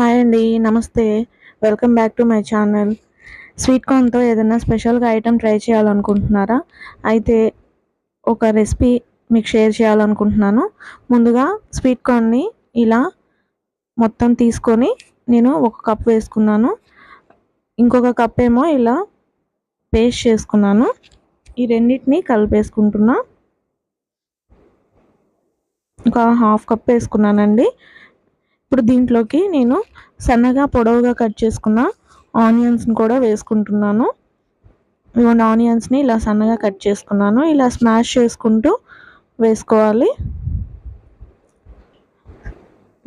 Hi అండి నమస్తే. Welcome back to my channel. Sweet కార్న్తో ఏదైనా స్పెషల్గా ఐటెం ట్రై చేయాలనుకుంటున్నారా? అయితే ఒక రెసిపీ మీకు షేర్ చేయాలనుకుంటున్నాను. ముందుగా స్వీట్ కార్న్ని ఇలా మొత్తం తీసుకొని నేను ఒక కప్ వేసుకున్నాను. ఇంకొక కప్ ఏమో ఇలా పేస్ట్ చేసుకున్నాను. ఈ రెండింటిని కలిపేసుకుంటున్నా. ఒక హాఫ్ కప్ వేసుకున్నానండి. ఇప్పుడు దీంట్లోకి నేను సన్నగా పొడవుగా కట్ చేసుకున్న ఆనియన్స్ని కూడా వేసుకుంటున్నాను. ఇవన్నీ ఆనియన్స్ని ఇలా సన్నగా కట్ చేసుకున్నాను. ఇలా స్మాష్ చేసుకుంటూ వేసుకోవాలి.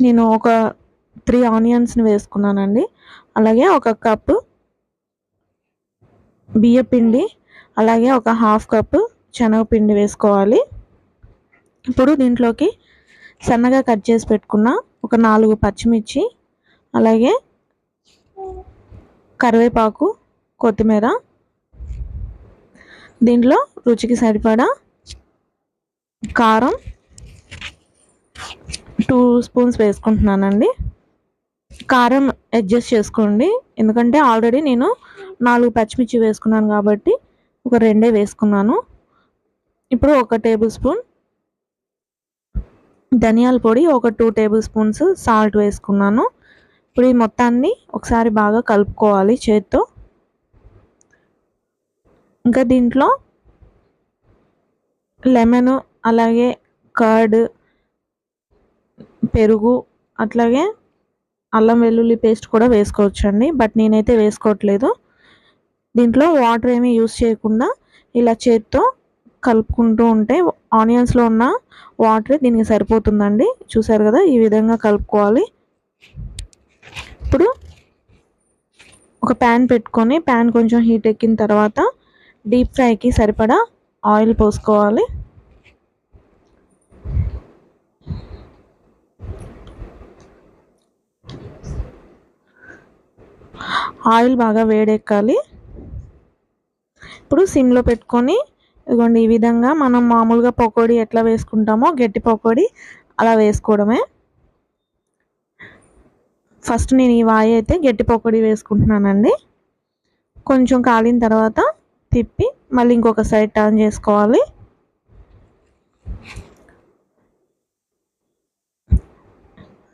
నేను ఒక త్రీ ఆనియన్స్ని వేసుకున్నానండి. అలాగే ఒక కప్పు బియ్యపిండి అలాగే ఒక హాఫ్ కప్పు శనగపిండి వేసుకోవాలి. ఇప్పుడు దీంట్లోకి సన్నగా కట్ చేసి పెట్టుకున్న ఒక నాలుగు పచ్చిమిర్చి అలాగే కరివేపాకు కొత్తిమీర. దీంట్లో రుచికి సరిపడా కారం టూ స్పూన్స్ వేసుకుంటున్నానండి. కారం అడ్జస్ట్ చేసుకోండి. ఎందుకంటే ఆల్రెడీ నేను నాలుగు పచ్చిమిర్చి వేసుకున్నాను కాబట్టి ఒక రెండే వేసుకున్నాను. ఇప్పుడు ఒక టేబుల్ స్పూన్ ధనియాల పొడి ఒక టూ టేబుల్ స్పూన్స్ సాల్ట్ వేసుకున్నాను. ఇప్పుడు ఈ మొత్తాన్ని ఒకసారి బాగా కలుపుకోవాలి చేత్తో. ఇంకా దీంట్లో లెమన్ అలాగే కర్డ్ పెరుగు అట్లాగే అల్లం వెల్లుల్లి పేస్ట్ కూడా వేసుకోవచ్చండి బట్ నేనైతే వేసుకోవట్లేదు. దీంట్లో వాటర్ ఏమీ యూస్ చేయకుండా ఇలా చేత్తో కలుపుకుంటూ ఉంటే ఆనియన్స్లో ఉన్న వాటర్ దీనికి సరిపోతుందండి. చూసారు కదా ఈ విధంగా కలుపుకోవాలి. ఇప్పుడు ఒక ప్యాన్ పెట్టుకొని ప్యాన్ కొంచెం హీట్ ఎక్కిన తర్వాత డీప్ ఫ్రైకి సరిపడా ఆయిల్ పోసుకోవాలి. ఆయిల్ బాగా వేడెక్కాలి. ఇప్పుడు సిమ్లో పెట్టుకొని ఇదిగోండి ఈ విధంగా మనం మామూలుగా పకోడీ ఎట్లా వేసుకుంటామో గట్టి పకోడీ అలా వేసుకోవడమే. ఫస్ట్ నేను ఈ వాయి అయితే గట్టి పకోడీ వేసుకుంటున్నానండి. కొంచెం కాలిన తర్వాత తిప్పి మళ్ళీ ఇంకొక సైడ్ టర్న్ చేసుకోవాలి.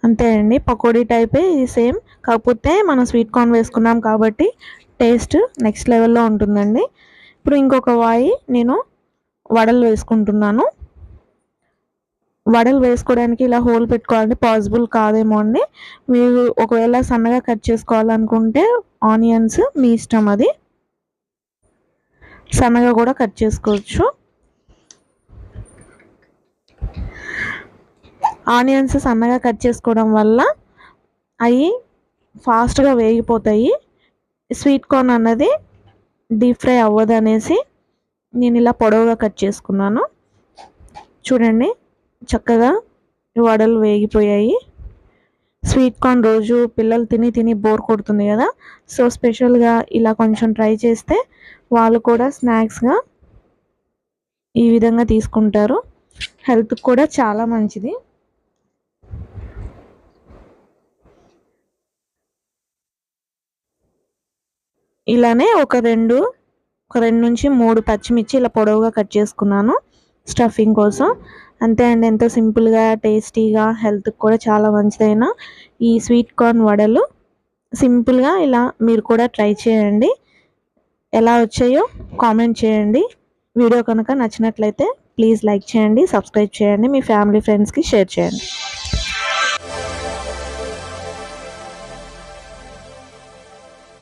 అంతే అండి పకోడీ టైపే ఇది సేమ్. కాకపోతే మనం స్వీట్ కార్న్ వేసుకున్నాం కాబట్టి టేస్ట్ నెక్స్ట్ లెవెల్లో ఉంటుందండి. ఇప్పుడు ఇంకొక వాయి నేను వడలు వేసుకుంటున్నాను. వడలు వేసుకోవడానికి ఇలా హోల్ పెట్టుకోవాలంటే పాసిబుల్ కాదేమో అండి. మీరు ఒకవేళ సన్నగా కట్ చేసుకోవాలనుకుంటే ఆనియన్స్ మీ ఇష్టం అది. సన్నగా కూడా కట్ చేసుకోవచ్చు. ఆనియన్స్ సన్నగా కట్ చేసుకోవడం వల్ల అవి ఫాస్ట్గా వేగిపోతాయి. స్వీట్ కార్న్ అన్నది డీప్ ఫ్రై అవ్వదు అనేసి నేను ఇలా పొడవుగా కట్ చేసుకున్నాను. చూడండి చక్కగా వడలు వేగిపోయాయి. స్వీట్ కార్న్ రోజు పిల్లలు తిని తిని బోర్ కొడుతుంది కదా. సో స్పెషల్గా ఇలా కొంచెం ట్రై చేస్తే వాళ్ళు కూడా స్నాక్స్గా ఈ విధంగా తీసుకుంటారు. హెల్త్కి కూడా చాలా మంచిది. ఇలానే ఒక రెండు ఒక రెండు నుంచి మూడు పచ్చిమిర్చి ఇలా పొడవుగా కట్ చేసుకున్నాను స్టఫింగ్ కోసం. అంతే అండి ఎంతో సింపుల్గా టేస్టీగా హెల్త్కి కూడా చాలా మంచిదైన ఈ స్వీట్ కార్న్ వడలు. సింపుల్గా ఇలా మీరు కూడా ట్రై చేయండి. ఎలా వచ్చాయో కామెంట్ చేయండి. వీడియో కనుక నచ్చినట్లయితే ప్లీజ్ లైక్ చేయండి సబ్స్క్రైబ్ చేయండి మీ ఫ్యామిలీ ఫ్రెండ్స్కి షేర్ చేయండి.